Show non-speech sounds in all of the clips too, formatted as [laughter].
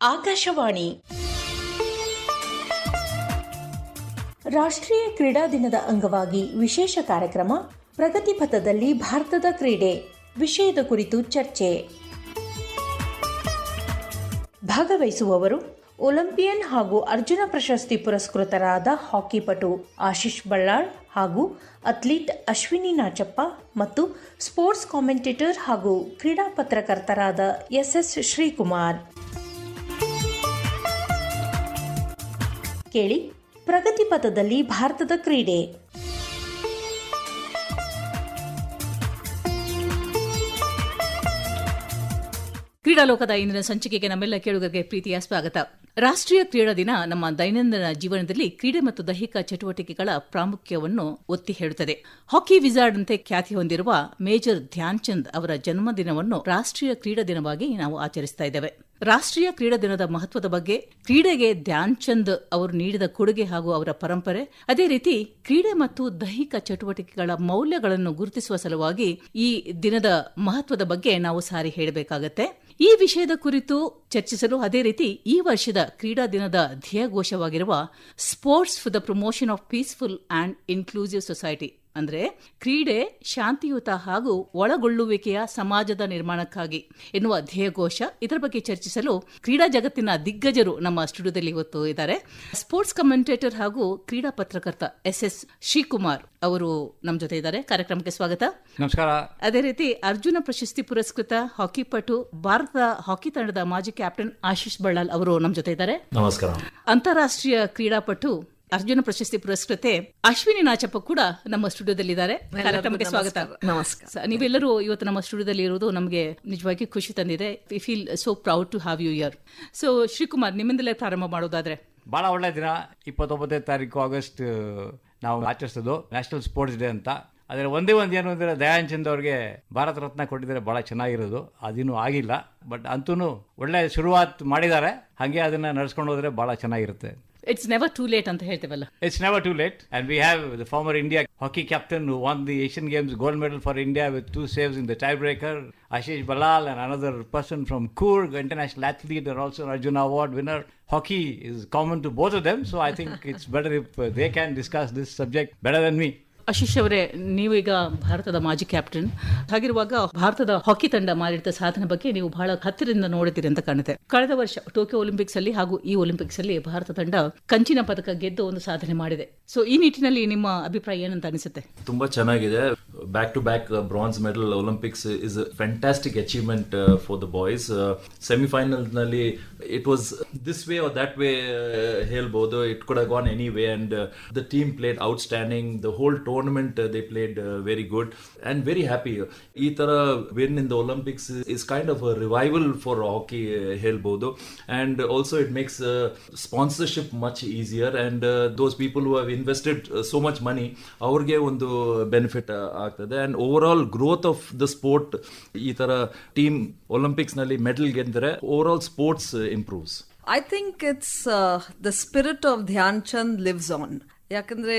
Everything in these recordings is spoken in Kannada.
ಆಕಾಶವಾಣಿ. ರಾಷ್ಟ್ರೀಯ ಕ್ರೀಡಾ ದಿನದ ಅಂಗವಾಗಿ ವಿಶೇಷ ಕಾರ್ಯಕ್ರಮ ಪ್ರಗತಿ ಪಥದಲ್ಲಿ ಭಾರತದ ಕ್ರೀಡೆ. ವಿಷಯದ ಕುರಿತು ಚರ್ಚೆ. ಭಾಗವಹಿಸುವವರು ಒಲಿಂಪಿಯನ್ ಹಾಗೂ ಅರ್ಜುನ ಪ್ರಶಸ್ತಿ ಪುರಸ್ಕೃತರಾದ ಹಾಕಿ ಪಟು ಆಶೀಶ್ ಬಳ್ಳಾಳ್ ಹಾಗೂ ಅಥ್ಲೀಟ್ ಅಶ್ವಿನಿ ನಾಚಪ್ಪ ಮತ್ತು ಸ್ಪೋರ್ಟ್ಸ್ ಕಾಮೆಂಟೇಟರ್ ಹಾಗೂ ಕ್ರೀಡಾ ಪತ್ರಕರ್ತರಾದ ಎಸ್ಎಸ್ ಶ್ರೀಕುಮಾರ್. ಕೇಳಿ ಪ್ರಗತಿ ಪಥದಲ್ಲಿ ಭಾರತದ ಕ್ರೀಡೆ. ಕ್ರೀಡಾಲೋಕದ ಇಂದಿನ ಸಂಚಿಕೆಗೆ ನಮ್ಮೆಲ್ಲ ಕೇಳುಗರಿಗೆ ಪ್ರೀತಿಯ ಸ್ವಾಗತ. ರಾಷ್ಟ್ರೀಯ ಕ್ರೀಡಾ ದಿನ ನಮ್ಮ ದೈನಂದಿನ ಜೀವನದಲ್ಲಿ ಕ್ರೀಡೆ ಮತ್ತು ದೈಹಿಕ ಚಟುವಟಿಕೆಗಳ ಪ್ರಾಮುಖ್ಯವನ್ನು ಒತ್ತಿ ಹೇಳುತ್ತದೆ. ಹಾಕಿ ವಿಜಾರ್ಡ್ ಅಂತೆ ಖ್ಯಾತಿ ಹೊಂದಿರುವ ಮೇಜರ್ ಧ್ಯಾನ್ ಚಂದ್ ಅವರ ಜನ್ಮದಿನವನ್ನು ರಾಷ್ಟ್ರೀಯ ಕ್ರೀಡಾ ದಿನವಾಗಿ ನಾವು ಆಚರಿಸ್ತಾ ಇದ್ದೇವೆ. ರಾಷ್ಟ್ರೀಯ ಕ್ರೀಡಾ ದಿನದ ಮಹತ್ವದ ಬಗ್ಗೆ ಕ್ರೀಡೆಗೆ ಧ್ಯಾನ್ ಚಂದ್ ಅವರು ನೀಡಿದ ಕೊಡುಗೆ ಹಾಗೂ ಅವರ ಪರಂಪರೆ, ಅದೇ ರೀತಿ ಕ್ರೀಡೆ ಮತ್ತು ದೈಹಿಕ ಚಟುವಟಿಕೆಗಳ ಮೌಲ್ಯಗಳನ್ನು ಗುರುತಿಸುವ ಸಲುವಾಗಿ ಈ ದಿನದ ಮಹತ್ವದ ಬಗ್ಗೆ ನಾವು ಸಾರಿ ಹೇಳಬೇಕಾಗತ್ತೆ. ಈ ವಿಷಯದ ಕುರಿತು ಚರ್ಚಿಸಲು ಅದೇ ರೀತಿ ಈ ವರ್ಷದ ಕ್ರೀಡಾ ದಿನದ ಧ್ಯೇಯಘೋಷವಾಗಿರುವ sports for the promotion of peaceful and inclusive society ಅಂದ್ರೆ ಕ್ರೀಡೆ ಶಾಂತಿಯುತ ಹಾಗೂ ಒಳಗೊಳ್ಳುವಿಕೆಯ ಸಮಾಜದ ನಿರ್ಮಾಣಕ್ಕಾಗಿ ಎನ್ನುವ ಧ್ಯೇಯಘೋಷ ಇದರ ಬಗ್ಗೆ ಚರ್ಚಿಸಲು ಕ್ರೀಡಾ ಜಗತ್ತಿನ ದಿಗ್ಗಜರು ನಮ್ಮ ಸ್ಟುಡಿಯೋದಲ್ಲಿ ಇವತ್ತು ಇದ್ದಾರೆ. ಸ್ಪೋರ್ಟ್ಸ್ ಕಮೆಂಟೇಟರ್ ಹಾಗೂ ಕ್ರೀಡಾ ಪತ್ರಕರ್ತ ಎಸ್ ಎಸ್ ಶ್ರೀಕುಮಾರ್ ಅವರು ನಮ್ಮ ಜೊತೆ ಇದ್ದಾರೆ. ಕಾರ್ಯಕ್ರಮಕ್ಕೆ ಸ್ವಾಗತ. ನಮಸ್ಕಾರ. ಅದೇ ರೀತಿ ಅರ್ಜುನ ಪ್ರಶಸ್ತಿ ಪುರಸ್ಕೃತ ಹಾಕಿ ಪಟು ಭಾರತ ಹಾಕಿ ತಂಡದ ಮಾಜಿ ಕ್ಯಾಪ್ಟನ್ ಆಶೀಶ್ ಬಳ್ಳಾಲ್ ಅವರು ನಮ್ಮ ಜೊತೆ ಇದ್ದಾರೆ. ನಮಸ್ಕಾರ. ಅಂತಾರಾಷ್ಟ್ರೀಯ ಕ್ರೀಡಾಪಟು ಅರ್ಜುನ ಪ್ರಶಸ್ತಿ ಪುರಸ್ಕೃತೆ ಅಶ್ವಿನಿ ನಾಚಪ್ಪ ಕೂಡ ನಮ್ಮ ಸ್ಟುಡಿಯೋದಲ್ಲಿದ್ದಾರೆ. ಕಾರ್ಯಕ್ರಮಕ್ಕೆ ಸ್ವಾಗತ. ನಮಸ್ಕಾರ. ನೀವೆಲ್ಲರೂ ಇವತ್ತು ನಮ್ಮ ಸ್ಟುಡಿಯೋದಲ್ಲಿ ಇರುವುದು ನಮಗೆ ನಿಜವಾಗಿ ಖುಷಿ ತಂದಿದೆ. We feel so proud to have you here so Srikumar ನಿಮ್ಮಿಂದಲೇ ಪ್ರಾರಂಭ ಮಾಡೋದಾದ್ರೆ? ಬಹಳ ಒಳ್ಳೆ ದಿನ. ಇಪ್ಪತ್ತೊಂಬತ್ತನೇ ತಾರೀಕು ಆಗಸ್ಟ್ ನಾವು ಆಚರಿಸೋದು ನ್ಯಾಷನಲ್ ಸ್ಪೋರ್ಟ್ಸ್ ಡೇ ಅಂತ. ಆದರೆ ಒಂದೇ ಒಂದು ಏನು ಅಂದರೆ ದಯಾನಂದ್ ಚಂದ್ ಅವ್ರಿಗೆ ಭಾರತ ರತ್ನ ಕೊಟ್ಟಿದ್ದಾರೆ ಭಾಳ ಚೆನ್ನಾಗಿರೋದು. ಅದಿನ್ನೂ ಆಗಿಲ್ಲ. ಬಟ್ ಅಂತೂ ಒಳ್ಳೆ ಶುರುವಾತ್ ಮಾಡಿದ್ದಾರೆ. ಹಾಗೆ ಅದನ್ನು ನಡೆಸ್ಕೊಂಡು ಹೋದರೆ ಭಾಳ ಚೆನ್ನಾಗಿರುತ್ತೆ. ಇಟ್ಸ್ ನೆವರ್ ಟೂ ಲೇಟ್ ಅಂತ ಹೇಳ್ತೇವಲ್ಲ It's never too late. And we have the former India hockey captain who won the Asian Games gold medal for India with two saves in the tiebreaker, Ashish Balal, and another person from Coorg, international athlete and also an Arjuna Award winner. Hockey is common to both of them, so I think it's better if uh, they can discuss this subject better than me. Ashish ಅವರೇ, ನೀವೀಗ ಭಾರತದ ಮಾಜಿ ಕ್ಯಾಪ್ಟನ್. ಹಾಗಿರುವಾಗ ಭಾರತದ ಹಾಕಿ ತಂಡ ಮಾಡಿದ ಸಾಧನೆ ಬಗ್ಗೆ ನೀವು ಬಹಳ ಹತ್ತಿರದಿಂದ ನೋಡಿದ್ದೀರಿ ಅಂತ ಕಾಣುತ್ತೆ. ಕಳೆದ ವರ್ಷ ಟೋಕಿಯೋ ಒಲಿಂಪಿಕ್ಸ್ ಅಲ್ಲಿ ಹಾಗೂ ಈ ಒಲಿಂಪಿಕ್ಸ್ ಅಲ್ಲಿ ಭಾರತ ತಂಡ ಕಂಚಿನ ಪದಕ ಗೆದ್ದು ಒಂದು ಸಾಧನೆ ಮಾಡಿದೆ. ಸೊ ಈ ನಿಟ್ಟಿನಲ್ಲಿ ನಿಮ್ಮ ಅಭಿಪ್ರಾಯ ಏನಂತ ಅನಿಸುತ್ತೆ? ತುಂಬಾ ಚೆನ್ನಾಗಿದೆ. Back to back bronze medal Olympics is fantastic achievement for the boys ಸೆಮಿಫೈನಲ್ನಲ್ಲಿ it was this way or that way ಹೇಳ್ಬೋದು. It could gone any way and the team played outstanding the whole tournament they played very good and very happy ಈ ತರ win in the Olympics is kind of revival for hockey ಹೇಳ್ಬೋದು. And also it makes sponsorship much easier and those people who have invested so much money ಅವ್ರಿಗೆ ಒಂದು ಬೆನಿಫಿಟ್ ಆಗ್ತದೆ. And overall growth of the sport ಈ ತರ ಟೀಮ್ ಒಲಿಂಪಿಕ್ಸ್ನಲ್ಲಿ ಮೆಡಲ್ ಗೆದ್ದರೆ overall sports improves I think it's the the of Dhyan Chand lives on. ಯಾಕಂದ್ರೆ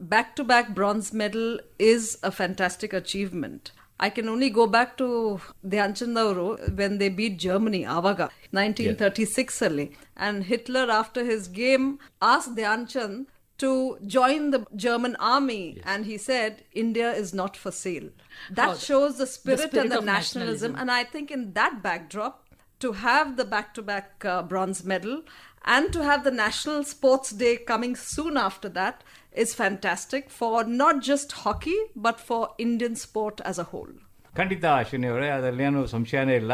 back to back bronze medal is a fantastic achievement. I can only go back to the Dhyanchandavru when they beat Germany, Avaga, 1936 yeah. And Hitler, after his game, asked the Dhyanchand to join the German army. Yes. And he said, India is not for sale. That oh, shows the spirit, the spirit and the nationalism. nationalism. And I think in that backdrop, to have the back to back bronze medal and to have the National Sports Day coming soon after that is fantastic for not just hockey, but for Indian sport as a whole. ಖಂಡಿತ, ಅಶ್ವಿನಿ ಅವರೇ ಅದರಲ್ಲೇನು ಸಂಶಯನೇ ಇಲ್ಲ.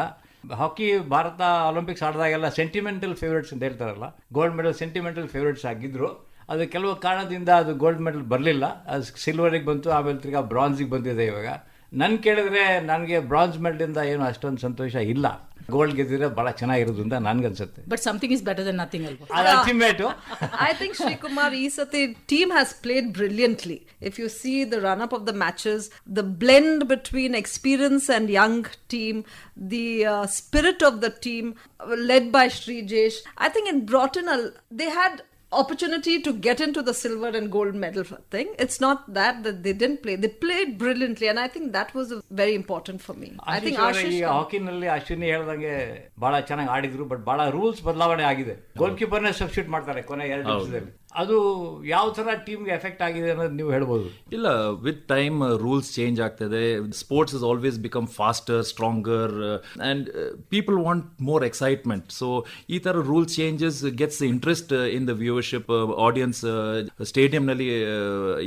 ಹಾಕಿ ಭಾರತ ಒಲಿಂಪಿಕ್ಸ್ ಆಡಿದಾಗೆಲ್ಲ ಸೆಂಟಿಮೆಂಟಲ್ ಫೇವ್ರೇಟ್ಸ್ ಅಂತ ಹೇಳ್ತಾರಲ್ಲ ಗೋಲ್ಡ್ ಮೆಡಲ್ ಸೆಂಟಿಮೆಂಟಲ್ ಫೇವ್ರೇಟ್ಸ್ ಆಗಿದ್ರು. ಅದು ಕೆಲವು ಕಾರಣದಿಂದ ಅದು ಗೋಲ್ಡ್ ಮೆಡಲ್ ಬರಲಿಲ್ಲ. ಅದು ಸಿಲ್ವರಿಗೆ ಬಂತು, ಆಮೇಲೆ ತಿರ್ಗಾ ಬ್ರಾನ್ಸಿಗೆ ಬಂದಿದೆ ಇವಾಗ. ನಾನು ಕೇಳಿದ್ರೆ, ನನಗೆ ಬ್ರಾನ್ಸ್ ಮೆಡಲಿಂದ ಏನು ಅಷ್ಟೊಂದು ಸಂತೋಷ ಇಲ್ಲ. ಗೋಲ್ಡ್ ಗೆದ್ದಿದ್ರೆ ಭಾಳ ಚೆನ್ನಾಗಿರೋದು ಅಂತ ನನ್ಗನ್ಸುತ್ತೆ but something is better than nothing ಅಲ್ವಾ ಅದು ultimate I think Sri Kumar Isati team has played brilliantly. If you see the run up of the matches, the blend between experience and young team, the uh, spirit of the team uh, led by Sri Jesh, I think it brought in a. They had opportunity to get into the silver and gold medal thing. It's not that that they didn't play. They played brilliantly, and I think that was very important for me. I think ashwin hockey Ashish. ಈ ಹಾಕಿನಲ್ಲಿ ಅಶ್ವಿನಿ ಹೇಳ್ದಂಗೆ ಬಹಳ ಚೆನ್ನಾಗಿ ಆಡಿದ್ರು ಬಟ್ ಬಹಳ ರೂಲ್ಸ್ ಬದಲಾವಣೆ ಆಗಿದೆ ಗೋಲ್ ಕೀಪರ್ನೇ ಸಬ್ಸ್ಟಿಟ್ಯೂಟ್ ಮಾಡ್ತಾರೆ ಕೊನೆ ಎರಡು ನಿಮಿಷದಲ್ಲಿ ಅದು ಯಾವ ಥರ ಟೀಮ್ಗೆ ಎಫೆಕ್ಟ್ ಆಗಿದೆ ಅನ್ನೋದು ನೀವು ಹೇಳ್ಬೋದು ಇಲ್ಲ ವಿತ್ ಟೈಮ್ ರೂಲ್ಸ್ ಚೇಂಜ್ ಆಗ್ತದೆ sports is always become faster stronger and people want more excitement so ಈ ಥರ rule changes gets interest in the viewership audience ಸ್ಟೇಡಿಯಂನಲ್ಲಿ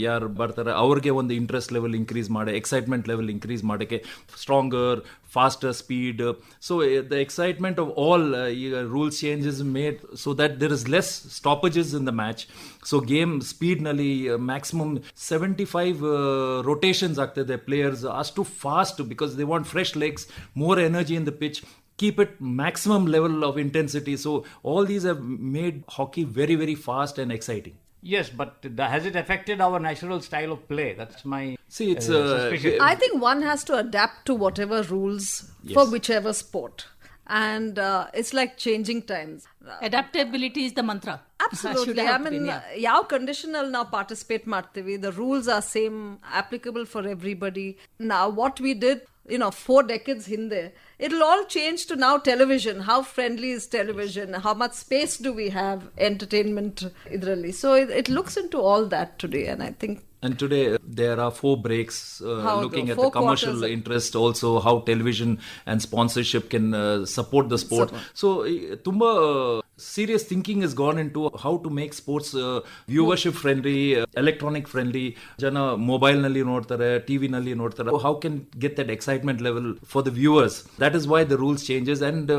ಯಾರು ಬರ್ತಾರೆ ಅವ್ರಿಗೆ ಒಂದು ಇಂಟ್ರೆಸ್ಟ್ ಲೆವೆಲ್ ಇನ್ಕ್ರೀಸ್ ಮಾಡಿ ಎಕ್ಸೈಟ್ಮೆಂಟ್ ಲೆವೆಲ್ ಇನ್ಕ್ರೀಸ್ ಮಾಡೋಕ್ಕೆ stronger faster speed. So so uh, the excitement of all uh, uh, rule changes made so that there is less stoppages match. So game speed ನಲ್ಲಿ maximum 75 uh, rotations ಆಗ್ತದೆ players ಅಷ್ಟು fast because they want fresh legs, more energy in the pitch. Keep it maximum level of intensity. So all these have made hockey very very fast and exciting. Yes, but the, has it affected our natural style of play? That's my See, it's uh, uh, suspicion. I think one has to adapt to whatever rules for whichever sport. And uh, it's like changing times. Adaptability is the mantra Absolutely. I mean, ಯಾವ ಕಂಡೀಷನ್ ಅಲ್ಲಿ ನಾವು ಪಾರ್ಟಿಸಿಪೇಟ್ ಮಾಡ್ತೀವಿ the rules are same applicable for everybody ನಾವು what we did you know four decades hindi it'll all change to now television. How friendly is television? How much space do we have? Entertainment idrali. So it, it looks into all that today and i think and today uh, there are four breaks uh, looking at the commercial quarters. interest also how television and sponsorship can uh, support the sport. Support. so tumba uh, serious thinking has gone into how to make sports uh, viewership friendly, uh, electronic friendly. ಜನ ಮೊಬೈಲ್ ನಲ್ಲಿ ನೋಡ್ತಾರೆ ಟಿವಿ ನಲ್ಲಿ ನೋಡ್ತಾರೆ how can get that excitement level for the viewers that is why the rules changes and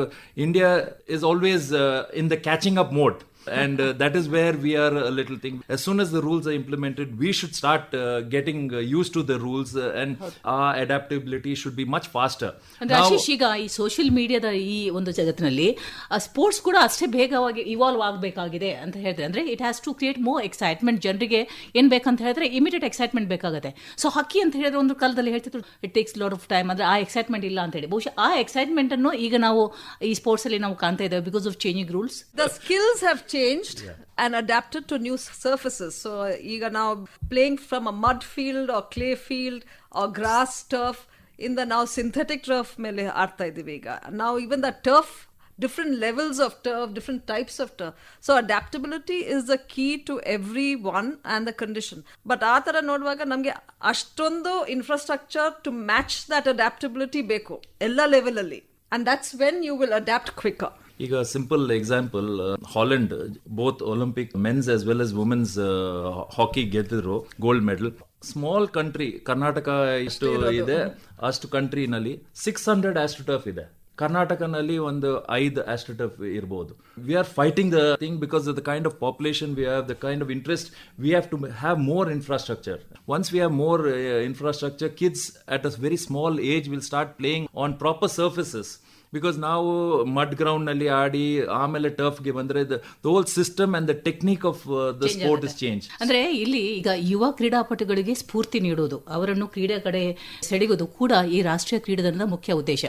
India is always in the catching up mode and uh, that is where we are a little thing. As soon as the rules are implemented we should start uh, getting uh, used to the rules uh, and our adaptability should be much faster. ಅಂದ್ರೆ ಆಶೀಶ್ ಈಗ ಈ ಸೋಷಿಯಲ್ ಮೀಡಿಯಾದ ಈ ಒಂದು ಜಗತ್ತಿನಲ್ಲಿ ಸ್ಪೋರ್ಟ್ಸ್ ಕೂಡ ಅಷ್ಟೇ ಬೇಗವಾಗಿ ಇವಾಲ್ವ್ ಆಗಬೇಕಾಗಿದೆ ಅಂತ ಹೇಳಿದ್ರೆ ಅಂದ್ರೆ it has to create more excitement ಜನರಿಗೆ ಏನ್ ಬೇಕಂತ ಹೇಳಿದ್ರೆ ಇಮಿಡಿಯೇಟ್ ಎಕ್ಸೈಟ್ಮೆಂಟ್ ಬೇಕಾಗುತ್ತೆ. ಸೊ ಹಾಕಿ ಅಂತ ಹೇಳಿದ್ರೆ ಒಂದು ಕಾಲದಲ್ಲಿ ಹೇಳ್ತಿದ್ರು it takes lot of time ಅಂದ್ರೆ ಆ ಎಕ್ಸೈಟ್ಮೆಂಟ್ ಇಲ್ಲ ಅಂತ ಹೇಳಿ. ಬಹುಶಃ ಆ ಎಕ್ಸೈಟ್ಮೆಂಟ್ ಅನ್ನು ಈಗ ನಾವು ಈ ಸ್ಪೋರ್ಟ್ಸ್ ಅಲ್ಲಿ ನಾವು ಕಾಣ್ತಾ ಇದ್ದೇವೆ because of changing rules the skills have changed and adapted to new surfaces. So, ಈಗ now playing from a mud field or clay field or grass turf in the now synthetic turf ಮೇಲೆ ಆಡ್ತಾ ಇದೀವಿ ಈಗ now even the turf different levels of turf different types of turf so adaptability is the key to every one and the condition but ಆ ಥರ ನೋಡುವಾಗ ನಮಗೆ ಅಷ್ಟೊಂದು infrastructure to match that adaptability ಬೇಕು ಎಲ್ಲ ಲೆವೆಲಲ್ಲಿ and that's when you will adapt quicker ಈಗ simple example Holland both Olympic mens as well as womens hockey ಗೆದ್ದಿದ್ರು gold medal small country Karnataka ಎಷ್ಟು ಇದೆ ಅಷ್ಟು ಕಂಟ್ರಿನಲ್ಲಿ ಸಿಕ್ಸ್ ಹಂಡ್ರೆಡ್ ಆಸ್ಟ್ರೋಟಫ್ ಇದೆ. ಕರ್ನಾಟಕನಲ್ಲಿ ಒಂದು ಐದು ಆಸ್ಟ್ರೋಟಫ್ ಇರ್ಬೋದು. We are fighting the thing because the kind of population we have the kind of interest we have to have more infrastructure once we have more infrastructure kids at a very small age will start playing on proper surfaces because ನಾವು ಮಡ್ ಗ್ರೌಂಡ್ನಲ್ಲಿ ಆಡಿ ಆಮೇಲೆ ಟರ್ಫ್ಗೆ ಬಂದ್ರೆ the whole system and the technique of the sport is change ಅಂದ್ರೆ ಇಲ್ಲಿ ಈಗ ಯುವ ಕ್ರೀಡಾಪಟುಗಳಿಗೆ ಸ್ಫೂರ್ತಿ ನೀಡುವುದು. ಅವರನ್ನು ಕ್ರೀಡೆ ಕಡೆ ಸೆಳೆಯುವುದು ಕೂಡ ಈ ರಾಷ್ಟ್ರೀಯ ಕ್ರೀಡಾ ದಿನದ ಮುಖ್ಯ ಉದ್ದೇಶ.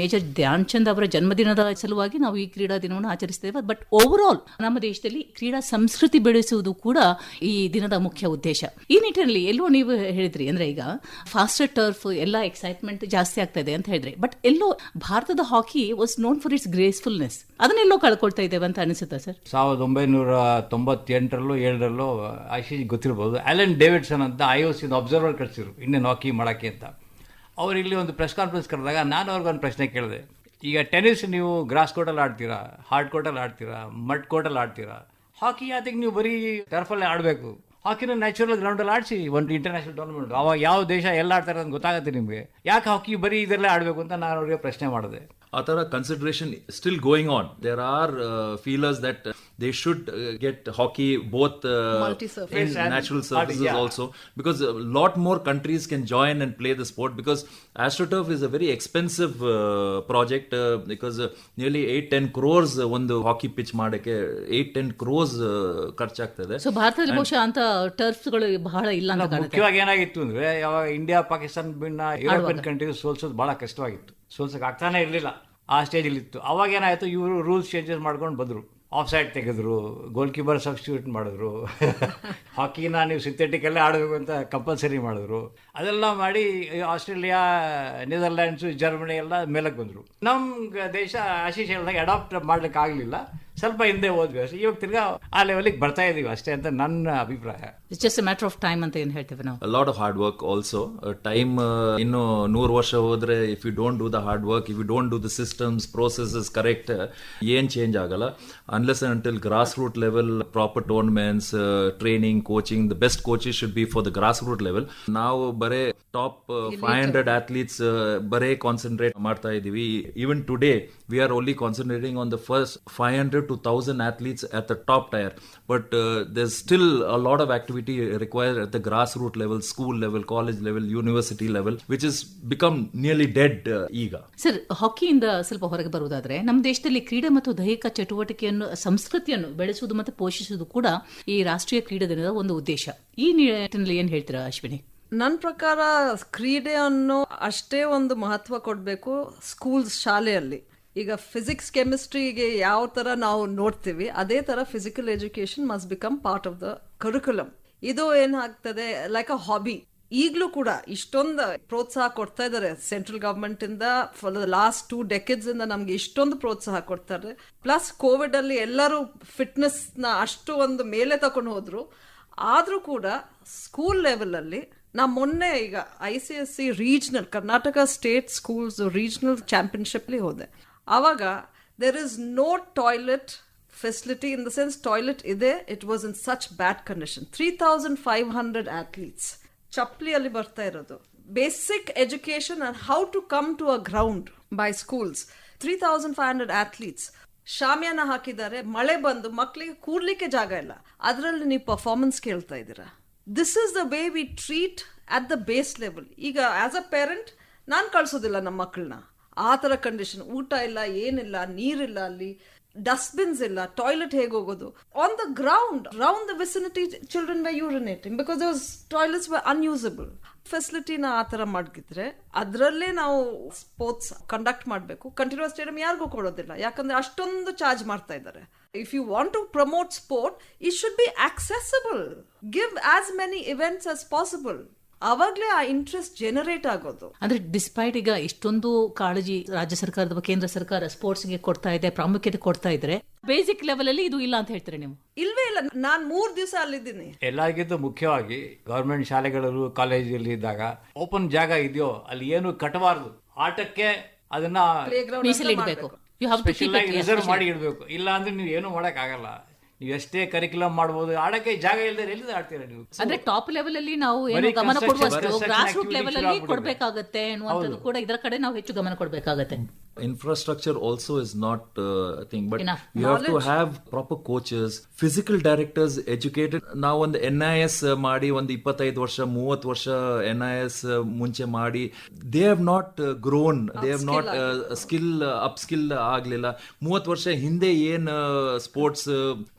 ಮೇಜರ್ ಧ್ಯಾನ್ ಚಂದ್ ಅವರ ಜನ್ಮದಿನದ ಸಲುವಾಗಿ ನಾವು ಈ ಕ್ರೀಡಾ ದಿನವನ್ನು ಆಚರಿಸ್ತೇವೆ. ಬಟ್ ಓವರ್ ಆಲ್ ನಮ್ಮ ದೇಶದಲ್ಲಿ ಕ್ರೀಡಾ ಸಂಸ್ಕೃತಿ ಬೆಳೆಸುವುದು ಕೂಡ ಈ ದಿನದ ಮುಖ್ಯ ಉದ್ದೇಶ. ಈ ನಿಟ್ಟಿನಲ್ಲಿ ಎಲ್ಲೋ ನೀವು ಹೇಳಿದ್ರಿ ಅಂದ್ರೆ ಈಗ ಫಾಸ್ಟರ್ ಟರ್ಫ್ ಎಲ್ಲ ಎಕ್ಸೈಟ್ಮೆಂಟ್ ಜಾಸ್ತಿ ಆಗ್ತಾ ಇದೆ ಅಂತ ಹೇಳಿದ್ರಿ. ಬಟ್ ಎಲ್ಲೋ ಭಾರತದ hockey was known for its gracefulness ಅದನ್ನೆಲ್ಲೋ ಕಳ್ಕೊಳ್ತಾ ಇದ್ದೇವೆ ಅಂತ ಅನಿಸುತ್ತೆ ಸರ್ ಸಾವಿರದ ಒಂಬೈನೂರ ತೊಂಬತ್ತೆಂಟರಲ್ಲೂ, ಏಳರಲ್ಲೂ ಆಶೀಶ್ ಗೊತ್ತಿರ್ಬೋದು. ಅಲೆನ್ ಡೇವಿಡ್ಸನ್ ಅಂತ ಐ ಒ ಸಿನ ಅಬ್ಸರ್ವರ್ ಕಳಿಸಿದ್ರು ಇಂಡಿಯನ್ ಹಾಕಿ ಮಾಡೋಕ್ಕೆ ಅಂತ. ಅವ್ರು ಇಲ್ಲಿ ಒಂದು ಪ್ರೆಸ್ ಕಾನ್ಫರೆನ್ಸ್ ಕರೆದಾಗ ನಾನು ಅವ್ರಿಗೊಂದು ಪ್ರಶ್ನೆ ಕೇಳಿದೆ. ಈಗ ಟೆನಿಸ್ ನೀವು ಗ್ರಾಸ್ ಕೋರ್ಟಲ್ಲಿ ಆಡ್ತೀರಾ ಹಾರ್ಡ್ ಕೋರ್ಟಲ್ಲಿ ಆಡ್ತೀರಾ ಮಡ್ ಕೋರ್ಟಲ್ಲಿ ಆಡ್ತೀರಾ? ಹಾಕಿ ಅದಕ್ಕೆ ನೀವು ಬರೀ ಟರ್ಫಲ್ಲೇ ಆಡಬೇಕು. ಹಾಕಿನ ನ್ಯಾಚುರಲ್ ಗ್ರೌಂಡಲ್ಲಿ ಆಡಿಸಿ, ಒಂದು ಇಂಟರ್ನ್ಯಾಷನಲ್ ಟೂರ್ನಮೆಂಟ್ ಅವಾಗ ಯಾವ ದೇಶ ಎಲ್ಲ ಆಡ್ತಾರೆ ಅಂತ ಗೊತ್ತಾಗುತ್ತೆ ನಿಮಗೆ. ಯಾಕೆ ಹಾಕಿ ಬರೀ ಇದರಲ್ಲೇ ಆಡಬೇಕು ಅಂತ ನಾನು ಅವರಿಗೆ ಪ್ರಶ್ನೆ ಮಾಡಿದೆ. ಆ ತರ consideration still going on there are feelers that they should get hockey both natural services also because lot more countries can join and play the sport because astroturf is a very expensive project because nearly eight ten crores ಒಂದು ಹಾಕಿ ಪಿಚ್ ಮಾಡಕ್ಕೆ ಏಟ್ ಟೆನ್ ಕ್ರೋರ್ಸ್ ಖರ್ಚಾಗ್ತದೆ. ಸೊ ಭಾರತದಲ್ಲಿ ಬಹುಶಃ ಅಂತ ಟರ್ಫ್ಗಳು ಬಹಳ ಇಲ್ಲ ಮುಖ್ಯವಾಗಿ ಏನಾಗಿತ್ತು ಅಂದ್ರೆ ಯಾವಾಗ ಇಂಡಿಯಾ ಪಾಕಿಸ್ತಾನ ಬಿನ್ನ ಯುರೋಪಿಯನ್ ಕಂಟ್ರೀಸ್ ಸೋಲ್ಸೋದು ಬಹಳ ಕಷ್ಟವಾಗಿತ್ತು. ಸೋಲ್ಸಕ್ ಆಗ್ತಾನೆ ಇರಲಿಲ್ಲ. ಆ ಸ್ಟೇಜಲ್ಲಿತ್ತು ಅವಾಗ ಏನಾಯ್ತು, ಇವರು ರೂಲ್ಸ್ ಚೇಂಜಸ್ ಮಾಡ್ಕೊಂಡು ಬಂದರು. ಆಫ್ ಸೈಡ್ ತೆಗೆದ್ರು ಗೋಲ್ ಕೀಪರ್ ಸಬ್ಸ್ಟಿಟ್ಯೂಟ್ ಮಾಡಿದ್ರು [laughs] ಹಾಕಿನ ನೀವು ಸಿಂಥೆಟಿಕಲ್ಲೇ ಆಡಬೇಕು ಅಂತ ಕಂಪಲ್ಸರಿ ಮಾಡಿದ್ರು. ಅದೆಲ್ಲ ಮಾಡಿ ಆಸ್ಟ್ರೇಲಿಯಾ ನೆದರ್ಲ್ಯಾಂಡ್ಸು ಜರ್ಮನಿ ಎಲ್ಲ ಮೇಲಕ್ಕೆ ಬಂದರು. ನಮ್ಮ ದೇಶ, ಆಶೀಸ್ ಹೇಳಿದಾಗ ಅಡಾಪ್ಟ್ ಮಾಡಲಿಕ್ಕೆ ಆಗಲಿಲ್ಲ. ಸ್ವಲ್ಪ ಹಿಂದೆ ಹೋದ್ವಿ ಅಷ್ಟೇ. ಇವಾಗ ತಿರ್ಗಾ ಆ ಲೆವೆಲಿಗೆ ಬರ್ತಾ ಇದೀವಿ ಅಷ್ಟೇ ಅಂತ ನನ್ನ ಅಭಿಪ್ರಾಯ. It's just matter of time ಅಂತ ಏನು ಹೇಳ್ತೇವೆ ನಾವು? A lot of hard work also. Uh, time uh, ಇನ್ನು ನೂರು ವರ್ಷ ಹೋದ್ರೆ if you don't do the hard work if you don't do the systems processes correct ಏನ್ ಚೇಂಜ್ ಆಗಲ್ಲ. Unless until grass root level proper tournaments training coaching the best coaches should be for the grass root level ನಾವು ಬರೇ ಟಾಪ್ ಫೈವ್ ಹಂಡ್ರೆಡ್ ಅಥ್ಲೀಟ್ಸ್ ಬರೇ ಕಾನ್ಸಂಟ್ರೇಟ್ ಮಾಡ್ತಾ ಇದೀವಿ. Even today we are only concentrating on the first five hundred to thousand athletes at the top tier but there's still a lot of activity required at the grassroots level, school level, college level, university level, which has become nearly dead uh, ಈಗ ಸರ್ ಹಾಕಿಯಿಂದ ಸ್ವಲ್ಪ ಹೊರಗೆ ಬರುವುದಾದ್ರೆ ನಮ್ಮ ದೇಶದಲ್ಲಿ ಕ್ರೀಡೆ ಮತ್ತು ದೈಹಿಕ ಚಟುವಟಿಕೆಯನ್ನು ಸಂಸ್ಕೃತಿಯನ್ನು ಬೆಳೆಸುವುದು ಮತ್ತು ಪೋಷಿಸುವುದು ಕೂಡ ಈ ರಾಷ್ಟ್ರೀಯ ಕ್ರೀಡಾ ದಿನದ ಒಂದು ಉದ್ದೇಶ. ಈ ನಿಟ್ಟಿನಲ್ಲಿ ಏನ್ ಹೇಳ್ತೀರಾ ಅಶ್ವಿನಿ? ನನ್ನ ಪ್ರಕಾರ ಕ್ರೀಡೆಯನ್ನು ಅಷ್ಟೇ ಒಂದು ಮಹತ್ವ ಕೊಡಬೇಕು ಸ್ಕೂಲ್ಸ್ ಶಾಲೆಯಲ್ಲಿ. ಈಗ ಫಿಸಿಕ್ಸ್ ಕೆಮಿಸ್ಟ್ರಿಗೆ ಯಾವ ತರ ನಾವು ನೋಡ್ತೀವಿ, ಅದೇ ತರ physical education must become part of the curriculum ಇದು ಏನಾಗ್ತದೆ ಲೈಕ್ ಅ ಹಾಬಿ ಈಗಲೂ ಕೂಡ ಇಷ್ಟೊಂದು ಪ್ರೋತ್ಸಾಹ ಕೊಡ್ತಾ ಇದ್ದಾರೆ ಸೆಂಟ್ರಲ್ ಗವರ್ಮೆಂಟ್ ಇಂದ for the last two decades ಇಂದ ನಮ್ಗೆ ಇಷ್ಟೊಂದು ಪ್ರೋತ್ಸಾಹ ಕೊಡ್ತಾರೆ. ಪ್ಲಸ್ ಕೋವಿಡ್ ಅಲ್ಲಿ ಎಲ್ಲರೂ ಫಿಟ್ನೆಸ್ನ ಅಷ್ಟು ಒಂದು ಮೇಲೆ ತಕೊಂಡು ಹೋದ್ರು. ಆದ್ರೂ ಕೂಡ ಸ್ಕೂಲ್ ಲೆವೆಲ್ ಅಲ್ಲಿ ನಾ ಮೊನ್ನೆ ಈಗ I C S C regional Karnataka state schools regional ಚಾಂಪಿಯನ್ಶಿಪ್ಲಿ ಹೋದೆ. ಅವಾಗ there is no toilet facility in the sense toilet ಇದೆ it was in such bad condition three thousand five hundred athletes ಚಪ್ಲಿಯಲ್ಲಿ ಬರ್ತಾ ಇರೋದು. Basic education and how to come to a ground by schools three thousand five hundred athletes ಶಾಮಿಯಾನ ಹಾಕಿದ್ದಾರೆ, ಮಳೆ ಬಂದು ಮಕ್ಕಳಿಗೆ ಕೂರ್ಲಿಕ್ಕೆ ಜಾಗ ಇಲ್ಲ. ಅದರಲ್ಲಿ ನೀವು ಪರ್ಫಾರ್ಮೆನ್ಸ್ ಕೇಳ್ತಾ ಇದ್ದೀರಾ. This is the way we treat at the base level ಈಗ ಆಸ್ ಅ ಪೇರೆಂಟ್ ನಾನು ಕಳಿಸೋದಿಲ್ಲ ನಮ್ಮ ಮಕ್ಕಳನ್ನ ಆ ಥರ ಕಂಡೀಷನ್ ಊಟ ಇಲ್ಲ, ಏನಿಲ್ಲ, ನೀರಿಲ್ಲ ಅಲ್ಲಿ ಡಸ್ಟ್ಬಿನ್ಸ್ ಇಲ್ಲ ಟಾಯ್ಲೆಟ್ ಹೇಗೆ ಹೋಗೋದು? On the ground round the vicinity children why urinating because those toilets why unusable ಫೆಸಿಲಿಟಿನ ಆ ಥರ ಮಾಡಿದ್ರೆ ಅದರಲ್ಲೇ ನಾವು ಸ್ಪೋರ್ಟ್ಸ್ ಕಂಡಕ್ಟ್ ಮಾಡಬೇಕು. ಕಂಟಿನ್ಯೂಸ್ ಸ್ಟೇಡಿಯಂ ಯಾರಿಗೂ ಕೊಡೋದಿಲ್ಲ. ಯಾಕಂದ್ರೆ ಅಷ್ಟೊಂದು ಚಾರ್ಜ್ ಮಾಡ್ತಾ ಇದ್ದಾರೆ. If you want to promote sport it should be accessible give as many events as possible ಅವಾಗಲೇ ಆ ಇಂಟ್ರೆಸ್ಟ್ ಜನರೇಟ್ ಆಗೋದು. ಅಂದ್ರೆ ಡಿಸ್ಪೈಟ್ ಈಗ ಇಷ್ಟೊಂದು ಕಾಳಜಿ ರಾಜ್ಯ ಸರ್ಕಾರದ ಅಥವಾ ಕೇಂದ್ರ ಸರ್ಕಾರ ಸ್ಪೋರ್ಟ್ಸ್ಗೆ ಕೊಡ್ತಾ ಇದೆ ಪ್ರಾಮುಖ್ಯತೆ ಕೊಡ್ತಾ ಇದ್ರೆ ಬೇಸಿಕ್ ಲೆವೆಲ್ ಅಲ್ಲಿ ಇದು ಇಲ್ಲ ಅಂತ ಹೇಳ್ತೀರಾ ನೀವು? ಇಲ್ವೇ ಇಲ್ಲ. ನಾನ್ ಮೂರ್ ದಿವಸ ಅಲ್ಲಿದ್ದೀನಿ. ಎಲ್ಲರಿಗಿಂತ ಮುಖ್ಯವಾಗಿ ಗೌರ್ಮೆಂಟ್ ಶಾಲೆಗಳಲ್ಲೂ ಕಾಲೇಜಲ್ಲಿ ಇದ್ದಾಗ ಓಪನ್ ಜಾಗ ಇದೆಯೋ ಅಲ್ಲಿ ಏನು ಕಟ್ಟಬಾರ್ದು ಆಟಕ್ಕೆ ಅದನ್ನ ಮೀಸಲಿಡಬೇಕು. ಯು ಹ್ಯಾವ್ ರಿಸರ್ವ್ ಮಾಡಿ ಇಡಬೇಕು. ಇಲ್ಲ ಅಂದ್ರೆ ನೀವು ಏನು ಮಾಡಕ್ ಆಗಲ್ಲ ನೀವು ಎಷ್ಟೇ ಕರಿಕ್ಯುಲಮ್ ಮಾಡ್ಬೋದು ಆಡಕ್ಕೆ ಜಾಗ ಇಲ್ಲದೆ ಎಲ್ಲಿಂದ ಆಡ್ತೀರಾ ನೀವು? ಅಂದ್ರೆ ಟಾಪ್ ಲೆವೆಲ್ ಅಲ್ಲಿ ನಾವು ಏನು ಗಮನ ಕೊಡುವಷ್ಟು ಗ್ರಾಸ್ ರೂಟ್ ಲೆವೆಲ್ ಅಲ್ಲಿ. ಕೊಡ್ಬೇಕಾಗತ್ತೆ ಅನ್ನುವಂಥದ್ದು ಕೂಡ ಇದರ ಕಡೆ ನಾವು ಹೆಚ್ಚು ಗಮನ ಕೊಡ್ಬೇಕಾಗತ್ತೆ. Infrastructure also is not uh, a thing but Enough. you have to have proper coaches physical directors educated. ನಾವು ಒಂದು ಎನ್ ಐ ಎಸ್ ಮಾಡಿ ಒಂದು ಇಪ್ಪತ್ತೈದು ವರ್ಷ ಮೂವತ್ತು ವರ್ಷ ಎನ್ ಐ ಎಸ್ ಮುಂಚೆ ಮಾಡಿ they have not grown they have not skill up skill ಆಗ್ಲಿಲ್ಲ. ಮೂವತ್ತು ವರ್ಷ ಹಿಂದೆ ಏನ್ ಸ್ಪೋರ್ಟ್ಸ್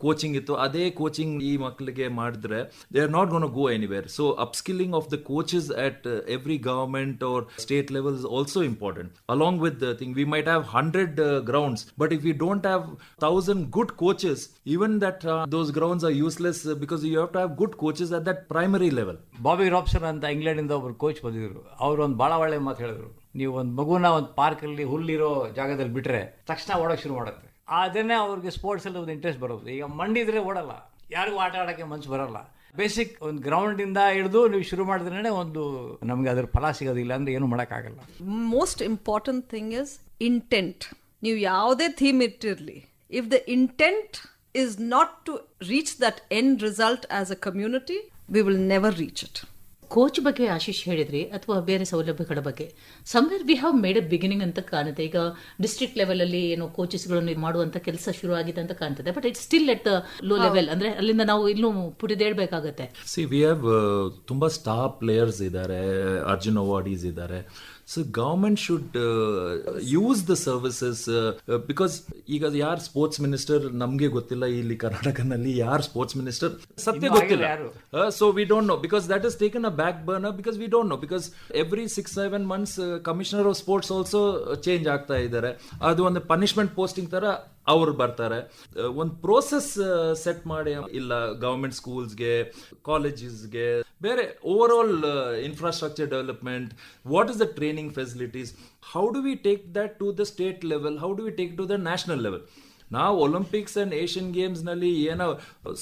ಕೋಚಿಂಗ್ ಇತ್ತು ಅದೇ ಕೋಚಿಂಗ್ ಈ ಮಕ್ಕಳಿಗೆ ಮಾಡಿದ್ರೆ they are not gone go anywhere so up skilling of the coaches at every government or state level is also important. Along with the thing we might have 100 uh, grounds. But if we don't have 1000 good coaches even that uh, those grounds are useless uh, because you have to have good coaches at that primary level. Bobby Robson ಅಂತ ಇಂಗ್ಲೆಂಡಿಂದ ಒಬ್ರು ಕೋಚ್ ಬಂದಿದ್ರು. ಅವ್ರು ಒಂದು ಭಾಳ ಒಳ್ಳೆ ಮಾತು ಹೇಳಿದ್ರು. ನೀವು ಒಂದು ಮಗುನ ಒಂದು ಪಾರ್ಕಲ್ಲಿ ಹುಲ್ಲಿರೋ ಜಾಗದಲ್ಲಿ ಬಿಟ್ರೆ ತಕ್ಷಣ ಓಡೋಕೆ ಶುರು ಮಾಡುತ್ತೆ. ಅದನ್ನೇ ಅವ್ರಿಗೆ ಸ್ಪೋರ್ಟ್ಸ್ ಅಲ್ಲಿ ಒಂದು ಇಂಟ್ರೆಸ್ಟ್ ಬರೋದು. ಈಗ ಮಂಡಿದ್ರೆ ಓಡಲ್ಲ. ಯಾರಿಗೂ ಆಟ ಆಡೋಕ್ಕೆ ಮನ್ಸು ಬರಲ್ಲ. ಬೇಸಿಕ್ ಒಂದು ಗ್ರೌಂಡ್ ಇಂದ ಹಿಡಿದು ನೀವು ಶುರು ಮಾಡಿದ್ರೆ ಒಂದು ನಮ್ಗೆ ಅದ್ರ ಫಲ ಸಿಗೋದಿಲ್ಲ, ಅಂದ್ರೆ ಏನು ಮಾಡೋಕ್ಕಾಗಲ್ಲ. Most important thing is intent ನೀವು ಯಾವುದೇ theme ಇಟ್ಟಿರಲಿ. If the intent is not to reach that end result as a community we will never reach it coach ಬಗ್ಗೆ ಆಶೀಶ್ ಹೇಳಿದ್ರಿ ಅಥವಾ ಬೇರೆ ಸೌಲಭ್ಯಗಳ ಬಗ್ಗೆ? Somewhere we have made a beginning ಅಂತ ಕಾಣುತ್ತೆ. ಈಗ ಡಿಸ್ಟ್ರಿಕ್ಟ್ ಲೆವೆಲ್ ಅಲ್ಲಿ ಏನೋ ಕೋಚಸ್ಗಳನ್ನು ಮಾಡುವಂತ ಕೆಲಸ ಶುರು ಆಗಿದೆ ಅಂತ ಕಾಣ್ತದೆ. But it still at low level ಅಂದ್ರೆ ಅಲ್ಲಿಂದ ನಾವು ಇನ್ನೂ ಪುಟಿದೇಳ್ಬೇಕಾಗತ್ತೆ. ಸಿ ವಿ ಹ್ಯಾವ್ ತುಂಬಾ ಸ್ಟಾರ್ ಪ್ಲೇಯರ್ಸ್ ಇದ್ದಾರೆ. ಅರ್ಜುನ್ ಅವಾರ್ಡೀಸ್ ಇದ್ದಾರೆ. So government should use the services because ಈಗ ಯಾರು ಸ್ಪೋರ್ಟ್ಸ್ ಮಿನಿಸ್ಟರ್ ನಮ್ಗೆ ಗೊತ್ತಿಲ್ಲ ಇಲ್ಲಿ ಕರ್ನಾಟಕದಲ್ಲಿ ಯಾರು ಸ್ಪೋರ್ಟ್ಸ್ ಮಿನಿಸ್ಟರ್ ಸತ್ಯ ಗೊತ್ತಿಲ್ಲ. So we don't know because that is taken a back burn because we don't know because every six seven months commissioner of sports also change ಆಗ್ತಾ ಇದ್ದಾರೆ. ಅದು ಒಂದು ಪನಿಷ್ಮೆಂಟ್ ಪೋಸ್ಟಿಂಗ್ ತರ ಅವ್ರು ಬರ್ತಾರೆ. ಒಂದು ಪ್ರೋಸೆಸ್ ಸೆಟ್ ಮಾಡಿ, ಇಲ್ಲ ಗವರ್ಮೆಂಟ್ ಸ್ಕೂಲ್ಸ್ಗೆ ಕಾಲೇಜಸ್ಗೆ ಬೇರೆ overall infrastructure development what is the training facilities how do we take that to the state level how do we take to the national level ನಾವು ಒಲಿಂಪಿಕ್ಸ್ ಅಂಡ್ ಏಷ್ಯನ್ ಗೇಮ್ಸ್ನಲ್ಲಿ ಏನೋ